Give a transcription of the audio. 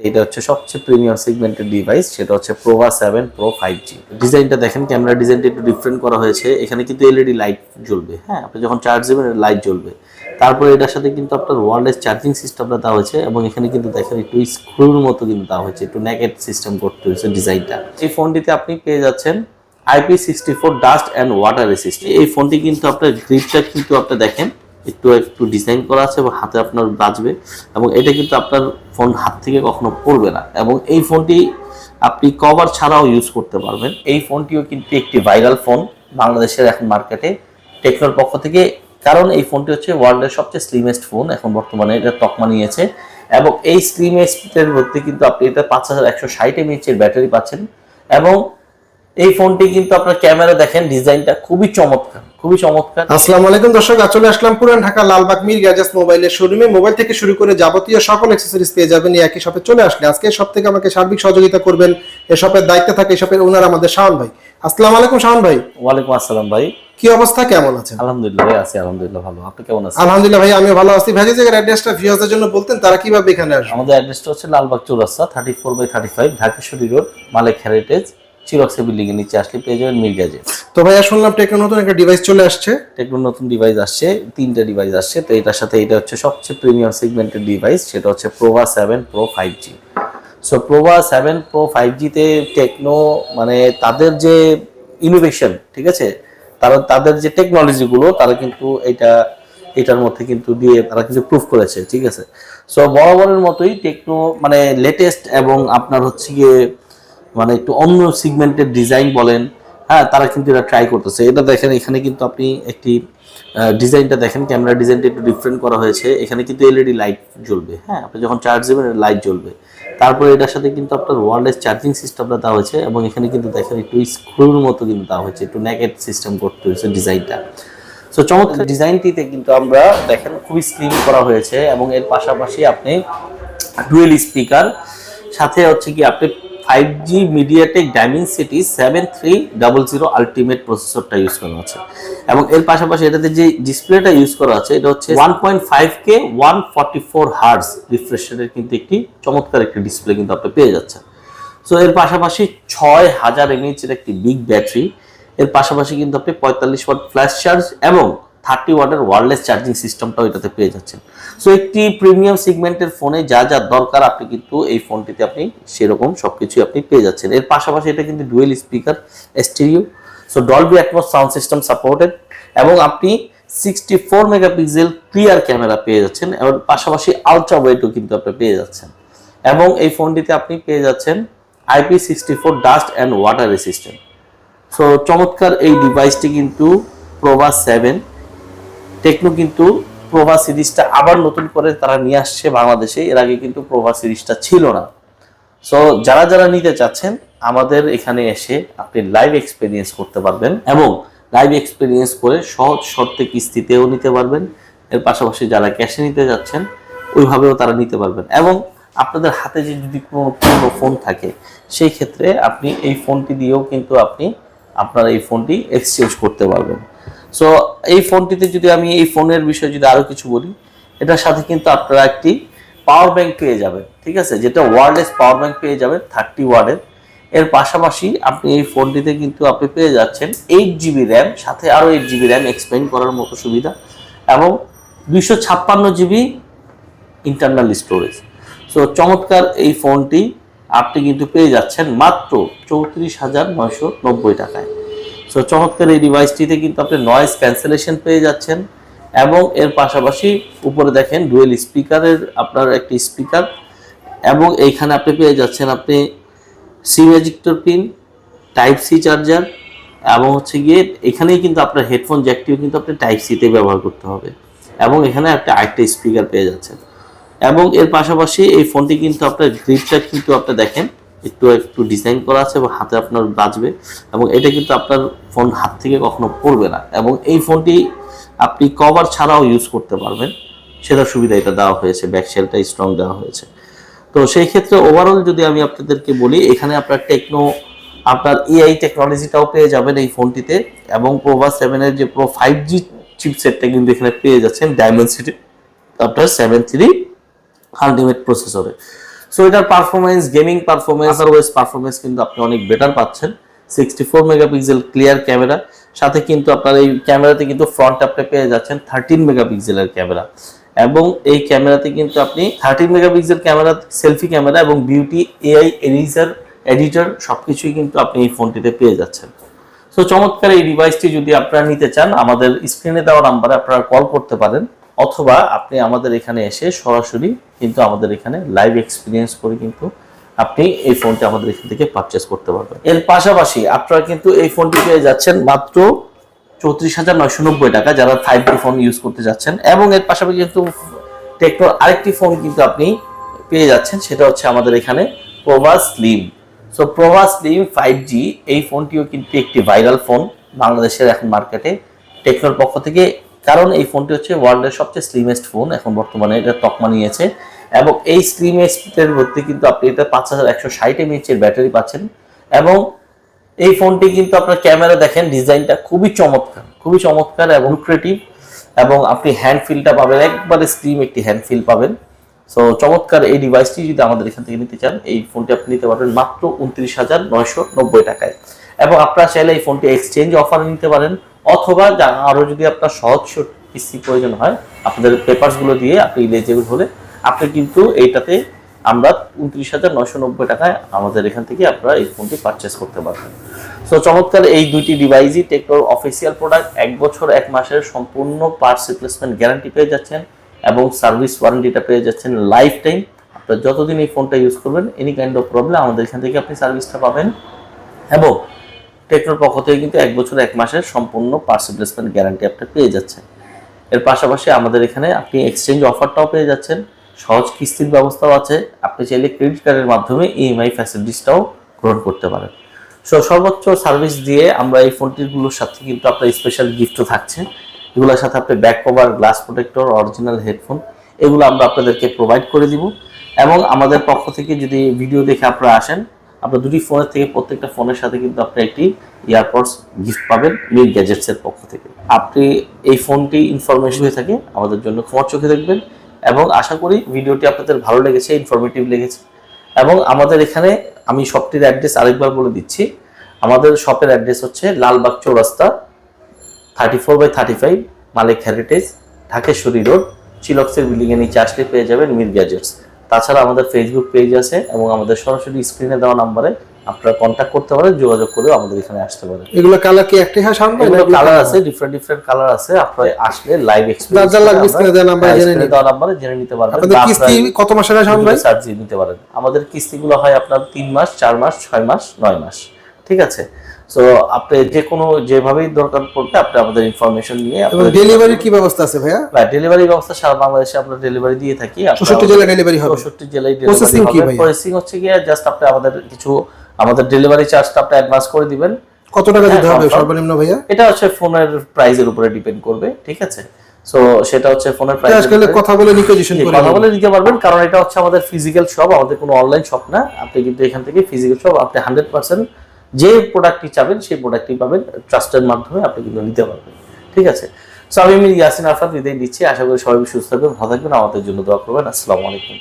এটা হচ্ছে সবচেয়ে প্রিমিয়াম সেগমেন্টের ডিভাইস সেটা হচ্ছে Pova seven pro five G ডিজাইনটা দেখেন ক্যামেরা ডিজাইনটা একটু ডিফারেন্ট করা হয়েছে। এখানে কিন্তু এলইডি লাইট জ্বলবে হ্যাঁ? আপনি যখন চার্জ দেবেন লাইট জ্বলবে। তারপরে এটার সাথে কিন্তু আপনার ওয়ারলেস চার্জিং সিস্টেমটা দেওয়া হয়েছে, এবং এখানে কিন্তু দেখেন একটু স্ক্রুর মতো কিন্তু দেওয়া হয়েছে, একটু নেকেট সিস্টেম করতে হয়েছে ডিজাইনটা। এই ফোনটিতে আপনি পেয়ে যাচ্ছেন IP sixty four dust and water resist এই ফোনটি কিন্তু আপনার গ্রিপটা কিন্তু আপনি দেখেন একটু একটু ডিজাইন করা আছে এবং হাতে আপনার বাজবে এবং এটা কিন্তু আপনার ফোন হাত থেকে কখনো পড়বে না এবং এই ফোনটি আপনি কভার ছাড়াও ইউজ করতে পারবেন। এই ফোনটিও কিন্তু একটি ভাইরাল ফোন বাংলাদেশের এখন মার্কেটে টেকনোর পক্ষ থেকে, কারণ এই ফোনটি হচ্ছে ওয়ার্ল্ডের সবচেয়ে স্লিমেস্ট ফোন এখন বর্তমানে, এটা তকমা নিয়েছে এবং এই স্লিমেস্টের মধ্যে কিন্তু আপনি এটা পাঁচ হাজার একশো ষাট এমএইচের ব্যাটারি পাচ্ছেন। এবং এই ফোনটি কিন্তু আপনার ক্যামেরা দেখেন ডিজাইনটা খুবই চমৎকার খুবই চমৎকার। আসসালামু আলাইকুম দর্শক চলে আসলাম পুরান ঢাকা লালবাগ মির গ্যাজেস মোবাইলের শোরুমে। মোবাইল থেকে শুরু করে যাবতীয় সকল অ্যাক্সেসরিজ পেয়ে যাবেন এই একই শপে চলে আসলে। আজকে সব থেকে আমাকে সার্বিক সহযোগিতা করবেন এ শপের দায়িত্বে থাকে এই শপের ওনার আমাদের শাওন ভাই। আসসালামু আলাইকুম শাওন ভাই। ওয়ালাইকুম আসসালাম ভাই। কি অবস্থা কেমন আছেন? আলহামদুলিল্লাহ ভাই আছি আলহামদুলিল্লাহ ভালো। আপনি কেমন আছেন? আলহামদুলিল্লাহ ভাই আমি ভালো আছি। ভাই যে অ্যাড্রেসটা ভিউয়ারদের জন্য বলতেন তারা কীভাবে এখানে আসবে? আমাদের অ্যাড্রেসটা হচ্ছে Lalbagh Chowrasta thirty four by thirty five Dhakeshwari road Malik heritage চিরক্সে building এর নিচে আসলে পেয়ে যাবেন মির গ্যাজেট তো ভাইয়া শুনলাম টেকনো নতুন একটা ডিভাইস চলে আসছে। টেকনো নতুন ডিভাইস আসছে তিনটা ডিভাইস আসছে। তো এটার সাথে এটা হচ্ছে সবচেয়ে প্রিমিয়াম সেগমেন্টের ডিভাইস সেটা হচ্ছে Pova seven pro five G so Pova seven pro five জিতে টেকনো মানে তাদের যে ইনোভেশন ঠিক আছে? তারা তাদের যে টেকনোলজিগুলো তারা কিন্তু এটা এটার মধ্যে কিন্তু দিয়ে তারা কিন্তু প্রুফ করেছে ঠিক আছে? সো বরাবরের মতোই টেকনো মানে লেটেস্ট এবং আপনার হচ্ছে গিয়ে মানে একটু অন্য সিগমেন্টের ডিজাইন বলেন হ্যাঁ তারা কিন্তু এটা ট্রাই করতেছে। এটা দেখেন, এখানে কিন্তু আপনি একটি ডিজাইনটা দেখেন ক্যামেরা ডিজাইনটা একটু ডিফারেন্ট করা হয়েছে। এখানে কিন্তু এলইডি লাইট জ্বলবে হ্যাঁ আপনি যখন চার্জ দেবেন লাইট জ্বলবে। তারপরে এটার সাথে কিন্তু আপনার ওয়ারলেস চার্জিং সিস্টেমটা দেওয়া হয়েছে এবং এখানে কিন্তু দেখেন, একটু স্ক্রুর মতো কিন্তু দেওয়া হয়েছে, একটু নেকেট সিস্টেম করতে হয়েছে ডিজাইনটা সো চমৎকার ডিজাইনটিতে কিন্তু আমরা দেখেন, খুবই স্লিম করা হয়েছে এবং এর পাশাপাশি আপনি ডুয়েল স্পিকার সাথে হচ্ছে কি, আপনি five G MediaTek Dimensity seven three double zero ultimate প্রসেসরটা use করা আছে। এবং এর পাশাপাশি এটাতে যে ডিসপ্লেটা ইউজ করা আছে, এটা হচ্ছে one point five K one forty four hertz রিফ্রেশনের কিন্তু একটি চমৎকার একটি ডিসপ্লে কিন্তু আপনি পেয়ে যাচ্ছেন। সো এর পাশাপাশি ছয় হাজার এমএইচের একটি বিগ ব্যাটারি এর পাশাপাশি কিন্তু আপনি পঁয়তাল্লিশ ওয়াট ফ্ল্যাশ চার্জ এবং থার্টি ওয়াটের ওয়ারলেস চার্জিং সিস্টেমটাও এটাতে পেয়ে যাচ্ছেন। সো একটি প্রিমিয়াম সেগমেন্টের ফোনে যা যা দরকার, আপনি কিন্তু এই ফোনটিতে আপনি সেরকম সব কিছুই আপনি পেয়ে যাচ্ছেন। এর পাশাপাশি এটা কিন্তু dual speaker stereo so Dolby Atmos sound system supported এবং আপনি sixty four megapixel clear camera পেয়ে যাচ্ছেন এবং পাশাপাশি আলট্রা ওয়েটও কিন্তু আপনি পেয়ে যাচ্ছেন। এবং এই ফোনটিতে আপনি পেয়ে যাচ্ছেন IP sixty four dust and water resistant so চমৎকার এই ডিভাইসটি কিন্তু প্রভা সেভেন টেকনো কিন্তু প্রভা সিরিজটা আবার নতুন করে তারা নিয়ে আসছে বাংলাদেশে। এর আগে কিন্তু প্রভা সিরিজটা ছিল না। সো যারা যারা নিতে চাচ্ছেন, আমাদের এখানে এসে আপনি লাইভ এক্সপিরিয়েন্স করতে পারবেন এবং লাইভ এক্সপিরিয়েন্স করে সহজ শর্তে কিস্তিতেও নিতে পারবেন। এর পাশাপাশি যারা ক্যাশে নিতে যাচ্ছেন, ওইভাবেও তারা নিতে পারবেন। এবং আপনাদের হাতে যে যদি কোনো পুরনো ফোন থাকে, সেই ক্ষেত্রে আপনি এই ফোনটি দিয়েও কিন্তু আপনি আপনার এই ফোনটি এক্সচেঞ্জ করতে পারবেন। সো এই ফোনটিতে যদি আমি এই ফোনের বিষয়ে যদি আরও কিছু বলি, এটার সাথে কিন্তু আপনারা একটি পাওয়ার ব্যাংক পেয়ে যাবেন, ঠিক আছে? যেটা ওয়ারলেস পাওয়ার ব্যাংক পেয়ে যাবেন থার্টি ওয়ার্ডের এর। পাশাপাশি আপনি এই ফোনটিতে কিন্তু আপনি পেয়ে যাচ্ছেন এইট জিবি র্যাম সাথে আরও এইট জিবি র্যাম এক্সপেন্ড করার মতো সুবিধা, এবং দুইশো ছাপ্পান্ন জিবি ইন্টারনাল স্টোরেজ সো চমৎকার এই ফোনটি আপনি কিন্তু পেয়ে যাচ্ছেন মাত্র চৌত্রিশ হাজার নয়শো নব্বই টাকায়। সো চমৎকার এই ডিভাইসটিতে কিন্তু আপনি নয়েজ ক্যান্সেলেশন পেয়ে যাচ্ছেন এবং এর পাশাপাশি উপরে দেখেন ডুয়েল স্পিকারের আপনার একটি স্পিকার এবং এইখানে আপনি পেয়ে যাচ্ছেন আপনি সি ম্যাজিক্টর পিন টাইপ সি চার্জার এবং হচ্ছে গিয়ে এখানেই কিন্তু আপনার হেডফোন জ্যাকটিও কিন্তু আপনি টাইপ সিতে ব্যবহার করতে হবে এবং এখানে একটা আরেকটা স্পিকার পেয়ে যাচ্ছেন এবং এর পাশাপাশি এই ফোনটি কিন্তু আপনার গ্রিপটা কিন্তু আপনি দেখেন একটু একটু ডিজাইন করা আছে এবং হাতে আপনার বাজবে এবং এটা কিন্তু আপনার ফোন হাত থেকে কখনো পড়বে না এবং এই ফোনটি আপনি কভার ছাড়াও ইউজ করতে পারবেন। সেটা সুবিধা এটা দেওয়া হয়েছে ব্যাক সেলটা স্ট্রং দেওয়া হয়েছে। তো সেই ক্ষেত্রে ওভারঅল যদি আমি আপনাদেরকে বলি, এখানে আপনার টেকনো আপনার এআই টেকনোলজিটাও পেয়ে যাবেন এই ফোনটিতে এবং প্রোভা সেভেনের যে প্রো ফাইভ জি চিপসেটটা কিন্তু এখানে পেয়ে যাচ্ছেন ডায়মন্ড সিটি আপনার সেভেন থ্রি আলটিমেট প্রসেসরে সো এটার performance gaming performance otherwise performance কিন্তু আপনি অনেক বেটার পাচ্ছেন। Sixty four megapixel clear camera সাথে কিন্তু আপনার এই ক্যামেরাতে কিন্তু ফ্রন্ট আপনি পেয়ে যাচ্ছেন থার্টিন মেগাপিক্সেলের ক্যামেরা এবং এই ক্যামেরাতে কিন্তু আপনি thirteen megapixel camera selfie camera এবং বিউটি এআই এডিটার এডিটর সবকিছুই কিন্তু আপনি এই ফোনটিতে পেয়ে যাচ্ছেন। সো চমৎকার এই ডিভাইসটি যদি আপনারা নিতে চান, আমাদের স্ক্রিনে দেওয়া নাম্বারে আপনারা কল করতে পারেন। অথবা আপনি আমাদের এখানে এসে সরাসরি কিন্তু আমাদের এখানে লাইভ এক্সপিরিয়েন্স করে কিন্তু আপনি এই ফোনটি আমাদের এখান থেকে পারচেস করতে পারবেন। এর পাশাপাশি আপনারা কিন্তু এই ফোনটি পেয়ে যাচ্ছেন মাত্র চৌত্রিশ হাজার নয়শো নব্বই টাকা যারা ফাইভ জি ফোন ইউজ করতে যাচ্ছেন এবং এর পাশাপাশি কিন্তু টেকনোর আরেকটি ফোন কিন্তু আপনি পেয়ে যাচ্ছেন, সেটা হচ্ছে আমাদের এখানে Pova slim so Pova slim five G এই ফোনটিও কিন্তু একটি ভাইরাল ফোন বাংলাদেশের এখন মার্কেটে টেকনোর পক্ষ থেকে কারণ এই ফোনটি হচ্ছে ওয়ার্ল্ডের সবচেয়ে স্লিমেস্ট ফোন এখন বর্তমানে এটা তকমা নিয়েছে। এবং এই স্লিমেস্টের মধ্যে কিন্তু আপনি এটা পাঁচ হাজার একশো ষাট এমএইচের ব্যাটারি পাচ্ছেন। এবং এই ফোনটি কিন্তু আপনার ক্যামেরা দেখেন, ডিজাইনটা খুবই চমৎকার খুবই চমৎকার এবং ক্রিয়েটিভ এবং আপনি হ্যান্ড ফিলটা পাবেন, একবারে স্লিম একটি হ্যান্ড ফিল পাবেন। সো চমৎকার এই ডিভাইসটি যদি আমাদের এখান থেকে নিতে চান, এই ফোনটি আপনি নিতে পারবেন মাত্র উনত্রিশ হাজার নয়শো নব্বই টাকায়। এবং আপনারা চাইলে এই ফোনটি এক্সচেঞ্জ অফারে নিতে পারেন। অথবা যা- আরও যদি আপনার সহজ কিস্তি প্রয়োজন হয়, আপনাদের পেপারসগুলো দিয়ে আপনি ইলিজিবল হলে আপনি কিন্তু এইটাতে আমরা উনত্রিশ হাজার নয়শো নব্বই টাকায় আমাদের এখান থেকে আপনারা এই ফোনটি পারচেস করতে পারবেন। সো চমৎকার এই দুইটি ডিভাইসই টেকনোর অফিসিয়াল প্রোডাক্ট এক বছর, এক মাসের সম্পূর্ণ পার্টস রিপ্লেসমেন্ট গ্যারান্টি পেয়ে যাচ্ছেন এবং সার্ভিস ওয়ারেন্টিটা পেয়ে যাচ্ছেন লাইফ টাইম আপনার যতদিন এই ফোনটা ইউজ করবেন এনি কাইন্ড অফ প্রবলেম আমাদের এখান থেকে আপনি সার্ভিসটা পাবেন। এবং টেকনোর পক্ষ থেকে কিন্তু এক বছর এক মাসের সম্পূর্ণ পার্টস রিপ্লেসমেন্ট গ্যারান্টি আপনি পেয়ে যাচ্ছেন। এর পাশাপাশি আমাদের এখানে আপনি এক্সচেঞ্জ অফারটাও পেয়ে যাচ্ছেন। সহজ কিস্তির ব্যবস্থাও আছে। আপনি চাইলে ক্রেডিট কার্ডের মাধ্যমে ইএমআই ফ্যাসিলিটিসটাও গ্রহণ করতে পারেন। সো সর্বোচ্চ সার্ভিস দিয়ে আমরা এই ফোনটিগুলোর সাথে কিন্তু আপনার স্পেশাল গিফটও থাকছে। এগুলোর সাথে আপনি back cover glass protector original headphone এগুলো আমরা আপনাদেরকে প্রোভাইড করে দিব। এবং আমাদের পক্ষ থেকে যদি ভিডিও দেখে আপনারা আসেন আপনার দুটি ফোনের থেকে প্রত্যেকটা ফোনের সাথে কিন্তু আপনি একটি ইয়ারপডস গিফট পাবেন মির গ্যাজেটসের পক্ষ থেকে। আপনি এই ফোনটি ইনফরমেশন হয়ে থাকে, আমাদের জন্য ক্ষমার চোখে দেখবেন এবং আশা করি ভিডিওটি আপনাদের ভালো লেগেছে ইনফরমেটিভ লেগেছে। এবং আমাদের এখানে আমি শপটির অ্যাড্রেস আরেকবার বলে দিচ্ছি। আমাদের শপের অ্যাড্রেস হচ্ছে Lalbagh Chowrasta thirty four by thirty five Malik heritage Dhakeshwari road চিলক্সের building এর নিচে আসলে পেয়ে যাবেন মির গ্যাজেটস তাছাড়া আমাদের ফেসবুক পেজ আছে এবং আমাদের সরাসরি স্ক্রিনে দেওয়া নাম্বারে আপনারা কন্ট্যাক্ট করতে পারেন যোগাযোগ করেও আমাদের এখানে আসতে পারেন। এগুলো কালার কি একটাই হয় সামনে এগুলো কালার আছে ডিফারেন্ট ডিফারেন্ট কালার আছে আপনারা আসলে লাইভ যার যার লাগবে স্ক্রিনে দেওয়া নাম্বারে জেনে নিন। দেওয়া নাম্বারে জেনে নিতে পারবেন আপনাদের কিস্তি কত মাসের হয় সামনে চার্জ নিতে পারেন। আমাদের কিস্তিগুলো হয় আপনার তিন মাস চার মাস ছয় মাস নয় মাস। ঠিক আছে? সো আপনি যে কোনো যেভাবেই দরকার পড়বে আপনি আমাদের ইনফরমেশন নিয়ে ডেলিভারির কি ব্যবস্থা আছে ভাইয়া? ডেলিভারি ব্যবস্থা সারা বাংলাদেশে আমরা ডেলিভারি দিয়ে থাকি। চৌষট্টি জেলায় ডেলিভারি হবে। চৌষট্টি জেলায় ডেলিভারি ভাই? প্রসেসিং হচ্ছে গিয়ে জাস্ট আপনি আমাদের কিছু আমাদের ডেলিভারি চার্জটা আপনি অ্যাডভান্স করে দিবেন। কত টাকা দিতে হ্যাঁ, হবে সর্বনিম্ন ভাইয়া? এটা হচ্ছে ফোনের প্রাইসের উপরে ডিপেন্ড করবে ঠিক আছে? সো সেটা হচ্ছে ফোনের আজকাল কথা বলে নিকোজিশন করে কথা বলে নিতে পারবেন কারণ এটা হচ্ছে আমাদের ফিজিক্যাল শপ আমাদের কোনো অনলাইন শপ না। আপনি কিন্তু এখান থেকে ফিজিক্যাল শপ আপনি হান্ড্রেড পার্সেন্ট যে প্রোডাক্টটি চাবেন, সেই প্রোডাক্টটি পাবেন ট্রাস্টের মাধ্যমে আপনি কিন্তু নিতে পারবেন। ঠিক আছে? সো আমি ইয়াসিন আরফাত বিদায় নিচ্ছি। আশা করি সবাই সুস্থ থাকবেন, ভালো থাকবেন। আমাদের জন্য দোয়া করবেন। আসসালামু আলাইকুম।